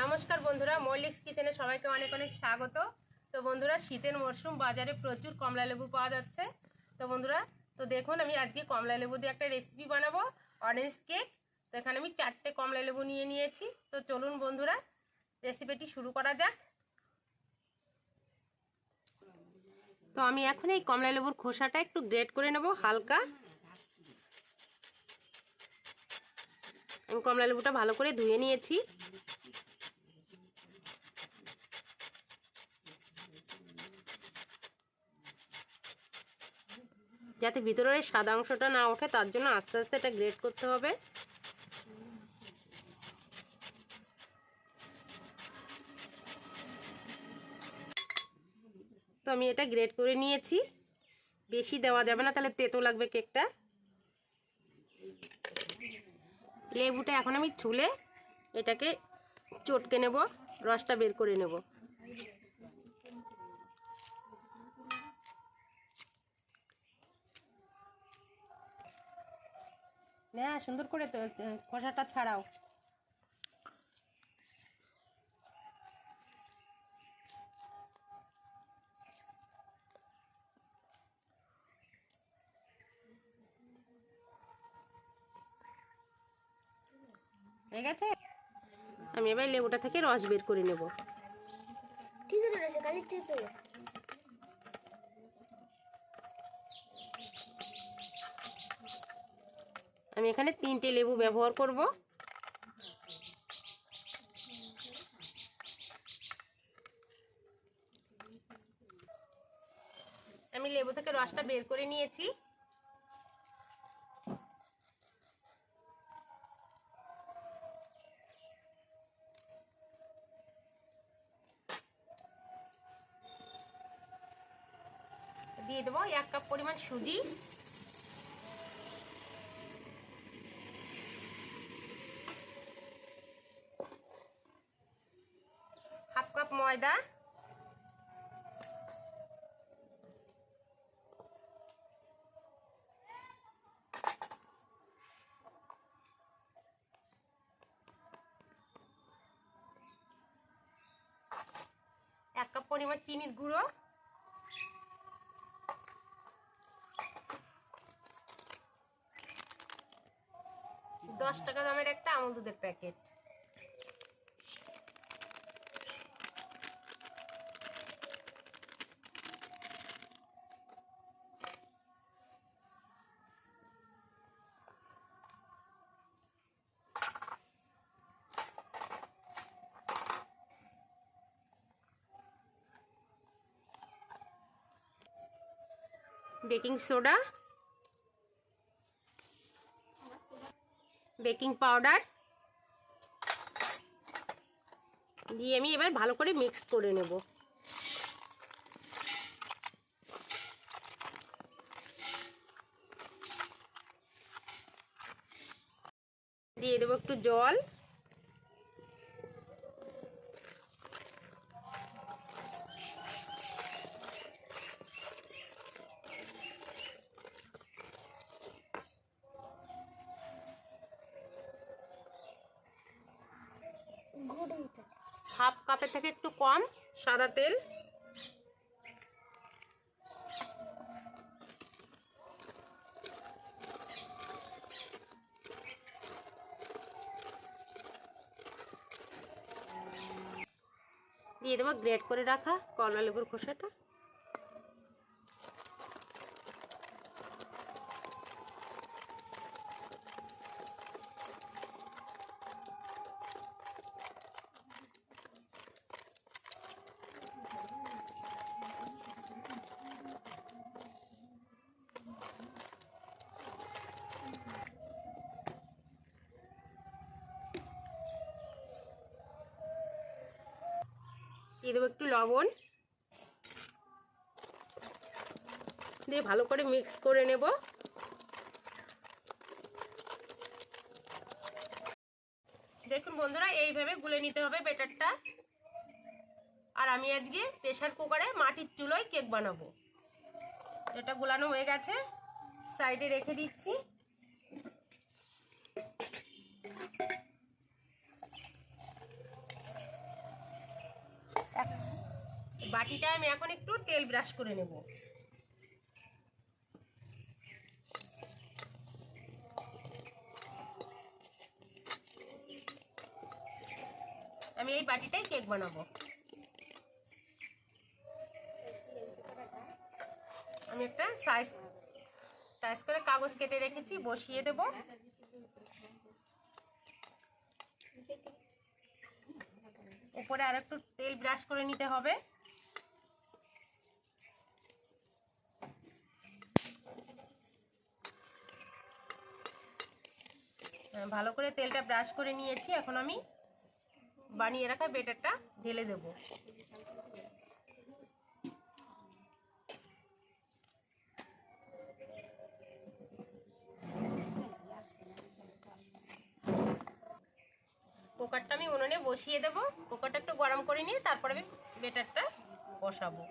নমস্কার বন্ধুরা, মল্লিক্স কিচেনে সবাইকে অনেক অনেক স্বাগত। তো বন্ধুরা, শীতের মরশুম, বাজারে প্রচুর কমলা লেবু পাওয়া যাচ্ছে। তো বন্ধুরা, তো দেখুন, আমি আজকে কমলা লেবু দিয়ে একটা রেসিপি বানাবো অরেঞ্জ কেক তো এখানে আমি চারটে কমলা লেবু নিয়ে নিয়েছি। তো চলুন বন্ধুরা রেসিপিটি শুরু করা যাক। তো আমি এখন এই কমলা লেবুর খোসাটা একটু গ্রেট করে নেব, হালকা। আমি কমলা লেবুটা ভালো করে ধুয়ে নিয়েছি। যাতে ভিতরের সাদা অংশটা না ওঠে, তার জন্য আস্তে আস্তে এটা গ্রেট করতে হবে। তো আমি এটা গ্রেট করে নিয়েছি। বেশি দেওয়া যাবে না, তাহলে তেতো লাগবে কেকটা। লেবুটা এখন আমি ছুলে এটাকে চটকে নেব, রসটা বের করে নেব। হ্যাঁ সুন্দর করে তো খোসাটা ছাড়াও। হয়ে গেছে? আমি এবার লেবুটা থেকে রস বের করে নেব। ঠিক আছে আমি এখানে তিনটে লেবু ব্যবহার করব। আমি লেবু থেকে রসটা বের করে নিয়েছি। দিয়ে দেবো এক কাপ পরিমাণ সুজি। ময়দা। এক কাপ পরিমাণ চিনির গুঁড়ো। দশ টাকা দামের একটা আমল দুধের packet. Baking soda, baking powder দিয়ে আমি এবার ভালো করে মিক্স করে নেব। দিয়ে দেবো একটু জল। হাফ কাপের থেকে একটু কম, সাদা তেল। দিয়ে দেবো গ্রেড করে রাখা কমলা লেবুর খোসাটা। দিয়ে দেবো একটু লবণ। দিয়ে ভালো করে মিক্স করে নেব। দেখুন বন্ধুরা, এইভাবে গুলে নিতে হবে বেটারটা আর আমি আজকে প্রেশার কুকারে মাটির চুলোয় কেক বানাবো। এটা গুলানো হয়ে গেছে। সাইডে রেখে দিচ্ছি। বাটিটা আমি এখন একটু তেল ব্রাশ করে নেব। আমি এই বাটিটাই কেক বানাবো। আমি একটা সাইজ সাইজ করে কাগজ কেটে রেখেছি, বসিয়ে দেব। উপরে আর একটু তেল ব্রাশ করে নিতে হবে। ভালো করে তেলটা ব্রাশ করে নিয়েছি। এখন আমি বানিয়ে রাখা বেটারটা ঢেলে দেবো। কুকারটা আমি উনুনে বসিয়ে দেব। কুকারটা একটু গরম করে নিয়ে তারপরে আমি বেটারটা বসাবো।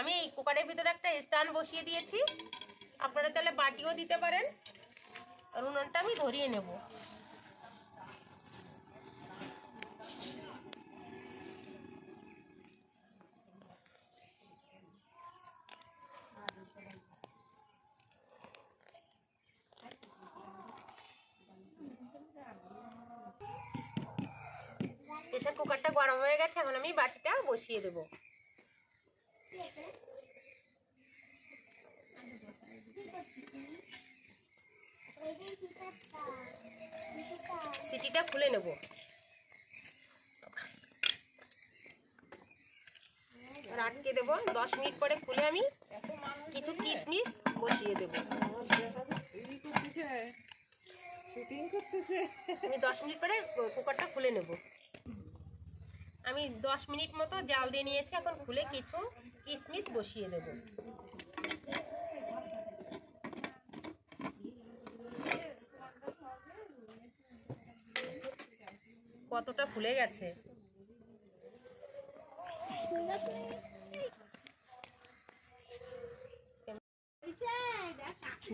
আমি এই কুকারের ভিতরে একটা স্ট্যান্ড বসিয়ে দিয়েছি। আপনারা তাহলে বাটিও দিতে পারেন। আর উনুনটা আমি ধরিয়ে নেব। প্রেশার কুকারটা গরম হয়ে গেছে, এখন আমি বাটিটা বসিয়ে দেবো। সিটিটা খুলে নেব। আটকে দেবো। দশ মিনিট পরে খুলে আমি কিছু কিশমিশ বসিয়ে দেবো। আমি দশ মিনিট পরে কুকারটা খুলে নেব। আমি দশ মিনিট মতো জাল দিয়ে নিয়েছি। এখন খুলে কিছু কিশমিশ বসিয়ে দেব। কতটা ফুলে গেছে?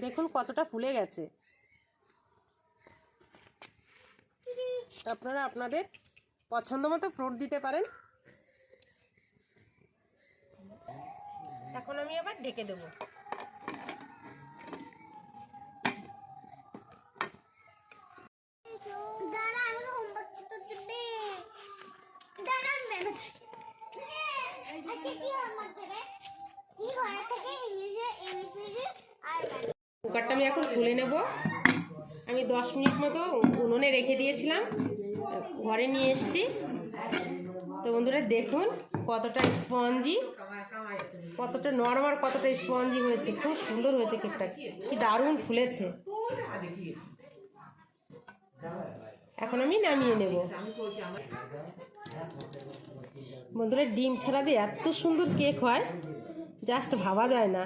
দেখুন কতটা ফুলে গেছে। আপনারা আপনাদের পছন্দ মতো ফ্রুট দিতে পারেন। এখন আমি আবার ঢেকে দেবো দাঁড়া আমি হোমওয়ার্ক করতে দেবে দাঁড়া ম্যাম আজকে কি হোমওয়ার্ক দেবে কি ঘরে থেকে ইংলিশে এবিসিডি আর ম্যাথ কুকারটা আমি এখন খুলে নেব। আমি দশ মিনিট মতো উনুনে রেখে দিয়েছিলাম। ঘরে নিয়ে এসেছি। তো বন্ধুরা, দেখুন কতটা স্পঞ্জি, কতটা নরম আর কতটা স্পঞ্জি হয়েছে। খুব সুন্দর হয়েছে কেকটা। কি দারুণ ফুলেছে। এখন আমি নামিয়ে নেব। বন্ধুরা, ডিম ছাড়া দিয়ে এত সুন্দর কেক হয়, জাস্ট ভাবা যায় না।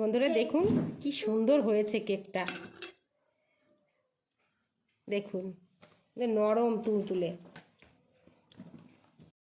বন্ধুরা দেখুন কি সুন্দর হয়েছে কেকটা। দেখুন নরম তুলতুলে।